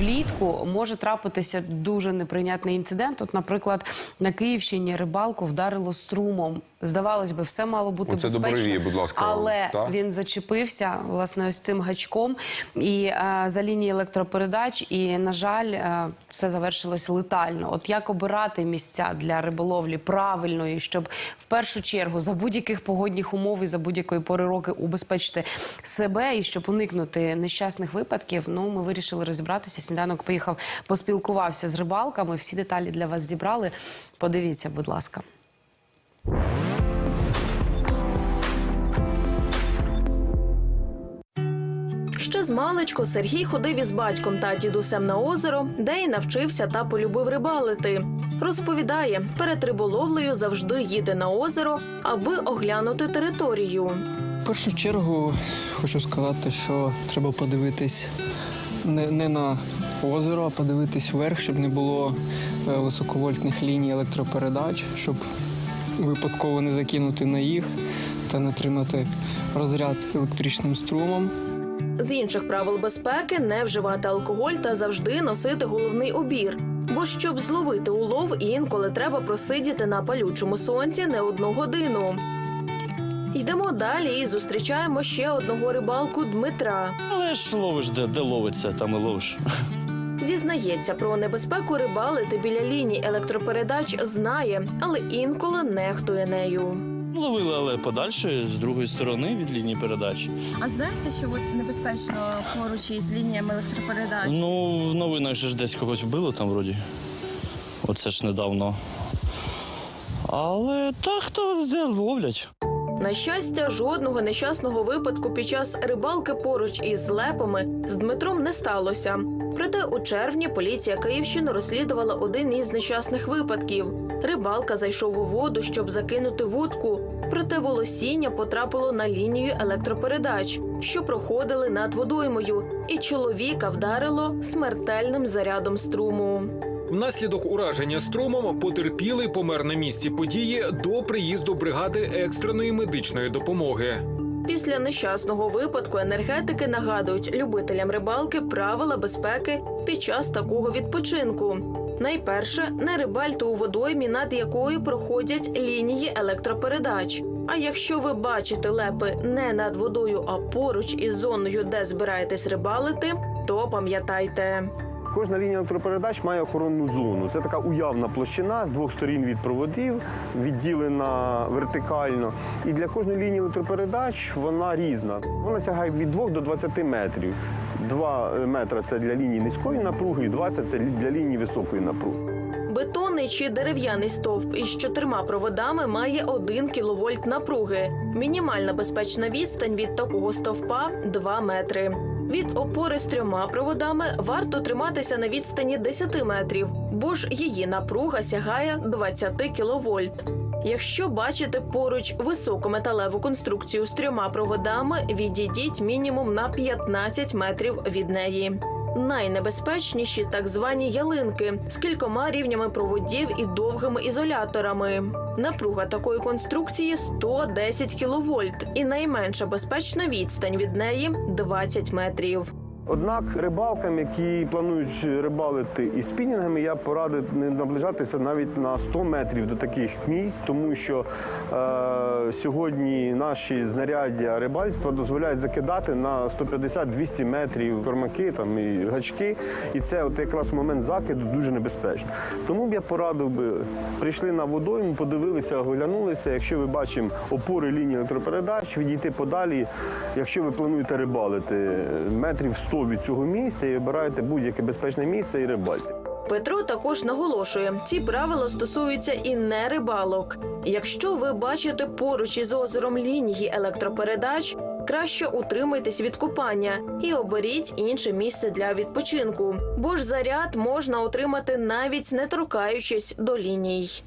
влітку може трапитися дуже неприйнятний інцидент. От, наприклад, на Київщині рибалку вдарило струмом. Здавалось би, все мало бути Оце безпечно, Боровії, будь ласка, але та? він зачепився власне ось цим гачком і е, за лінії електропередач. І на жаль, е, все завершилось летально. От як обирати місця для риболовлі правильної, щоб в першу чергу за будь-яких погодних умов і за будь-якої пори роки убезпечити себе і щоб уникнути нещасних випадків. Ну ми вирішили розібратися. Сніданок поїхав, поспілкувався з рибалками. Всі деталі для вас зібрали. Подивіться, будь ласка. Ще з маличку Сергій ходив із батьком та дідусем на озеро, де й навчився та полюбив рибалити. Розповідає, перед риболовлею завжди їде на озеро, аби оглянути територію. В першу чергу хочу сказати, що треба подивитись не, не на озеро, а подивитись вверх, щоб не було е, високовольтних ліній електропередач, щоб випадково не закинути на їх та не отримати розряд електричним струмом. З інших правил безпеки не вживати алкоголь та завжди носити головний убір. Бо щоб зловити улов, інколи треба просидіти на палючому сонці не одну годину. Йдемо далі і зустрічаємо ще одного рибалку Дмитра. Але ж ловиш де, де ловиться, там і ловиш. Зізнається про небезпеку рибалити біля ліній електропередач знає, але інколи нехтує нею. Ловили, але подальше, з другої сторони від лінії передач. А знаєте, що от небезпечно поруч із лініями електропередач? Ну, в новинах же ж десь когось вбили там вроді. Оце ж недавно. Але так хто де ловлять. На щастя, жодного нещасного випадку під час рибалки поруч із лепами з Дмитром не сталося. Проте у червні поліція Київщини розслідувала один із нещасних випадків. Рибалка зайшов у воду, щоб закинути вудку. Проте волосіння потрапило на лінію електропередач, що проходили над водоймою, і чоловіка вдарило смертельним зарядом струму. Внаслідок ураження струмом потерпілий помер на місці події до приїзду бригади екстреної медичної допомоги. Після нещасного випадку енергетики нагадують любителям рибалки правила безпеки під час такого відпочинку. Найперше, не рибальте у водоймі, над якою проходять лінії електропередач. А якщо ви бачите лепи не над водою, а поруч із зоною, де збираєтесь рибалити, то пам'ятайте. Кожна лінія електропередач має охоронну зону. Це така уявна площина з двох сторін від проводів, відділена вертикально. І для кожної лінії електропередач вона різна. Вона сягає від 2 до 20 метрів. 2 метри це для лінії низької напруги, і 20 це для лінії високої напруги. Бетонний чи дерев'яний стовп із чотирма проводами має 1 кВт напруги. Мінімальна безпечна відстань від такого стовпа 2 метри. Від опори з трьома проводами варто триматися на відстані 10 метрів, бо ж її напруга сягає 20 кВт. Якщо бачите поруч високу металеву конструкцію з трьома проводами, відійдіть мінімум на 15 метрів від неї. Найнебезпечніші так звані ялинки з кількома рівнями проводів і довгими ізоляторами. Напруга такої конструкції 110 кВт і найменша безпечна відстань від неї 20 метрів. Однак рибалкам, які планують рибалити із спінінгами, я порадив не наближатися навіть на 100 метрів до таких місць, тому що е, сьогодні наші знаряддя рибальства дозволяють закидати на 150-200 метрів кормаки там, і гачки. І це от якраз момент закиду дуже небезпечно. Тому б я порадив би, прийшли на водойму, подивилися, оглянулися. Якщо ви бачимо опори лінії електропередач, відійти подалі. Якщо ви плануєте рибалити метрів 100 від цього місця і обираєте будь-яке безпечне місце і рибальте. Петро також наголошує, ці правила стосуються і не рибалок. Якщо ви бачите поруч із озером лінії електропередач, краще утримайтесь від купання і оберіть інше місце для відпочинку, бо ж заряд можна отримати навіть не торкаючись до ліній.